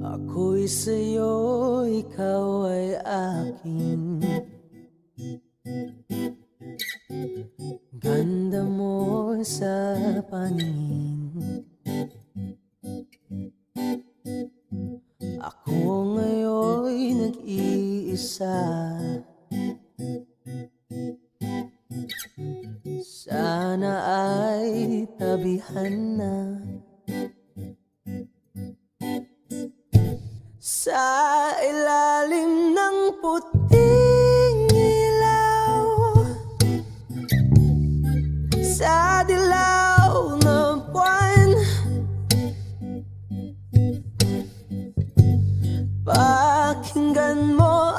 Ako'y sa'yo, ikaw ay akin. Ganda mo sa paningin. Ako ngayon'y nag-iisa. Sana ay tabihan na Sa ilalim ng puting ilaw. Sa dilaw ng buwan. Pakinggan mo